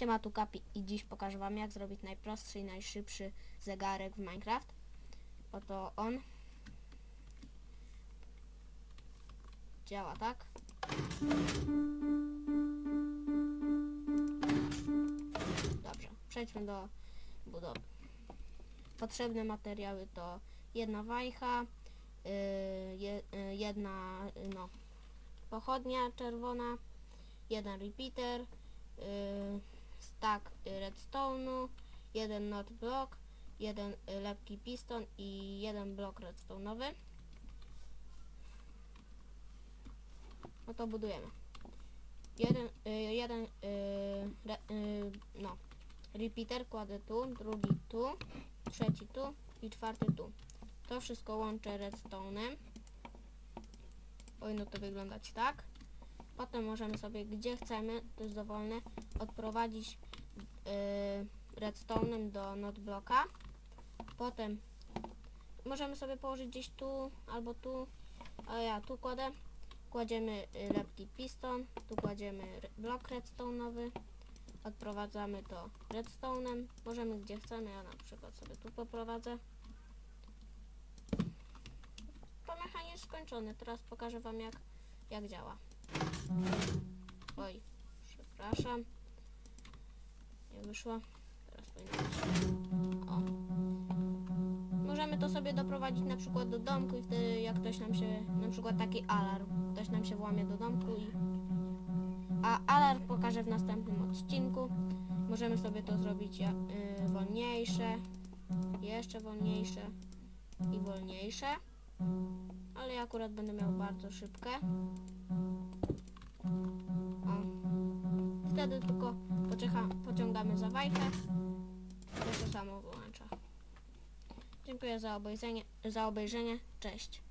Siema tu Kapi i dziś pokażę wam jak zrobić najprostszy i najszybszy zegarek w Minecraft. Oto on. Działa tak. Dobrze, przejdźmy do budowy. Potrzebne materiały to jedna wajcha, yy, yy, jedna yy, no, pochodnia czerwona, jeden repeater, yy, stack redstone'u, jeden not block, jeden y, lekki piston i jeden blok redstone'owy. No to budujemy. Jeden, y, jeden y, re, no, repeater kładę tu, drugi tu, trzeci tu i czwarty tu. To wszystko łączę redstone'em. Powinno to wyglądać tak. Potem możemy sobie, gdzie chcemy, to jest dowolne, odprowadzić yy, redstone'em do notblocka. Potem możemy sobie położyć gdzieś tu albo tu, a ja tu kładę. Kładziemy y, lepki piston, tu kładziemy blok redstone'owy, odprowadzamy to redstone'em. Możemy gdzie chcemy, ja na przykład sobie tu poprowadzę. To mechanizm skończony, teraz pokażę wam jak, jak działa. Oj, przepraszam. Nie wyszło. Teraz powinno. O. Możemy to sobie doprowadzić na przykład do domku i wtedy jak ktoś nam się, na przykład taki alarm, ktoś nam się włamie do domku i... A alarm pokażę w następnym odcinku. Możemy sobie to zrobić y, wolniejsze, jeszcze wolniejsze i wolniejsze. Ale ja akurat będę miał bardzo szybkę. Wtedy tylko poczecha, pociągamy za wajchę. To samo wyłącza. Dziękuję za obejrzenie, za obejrzenie. Cześć.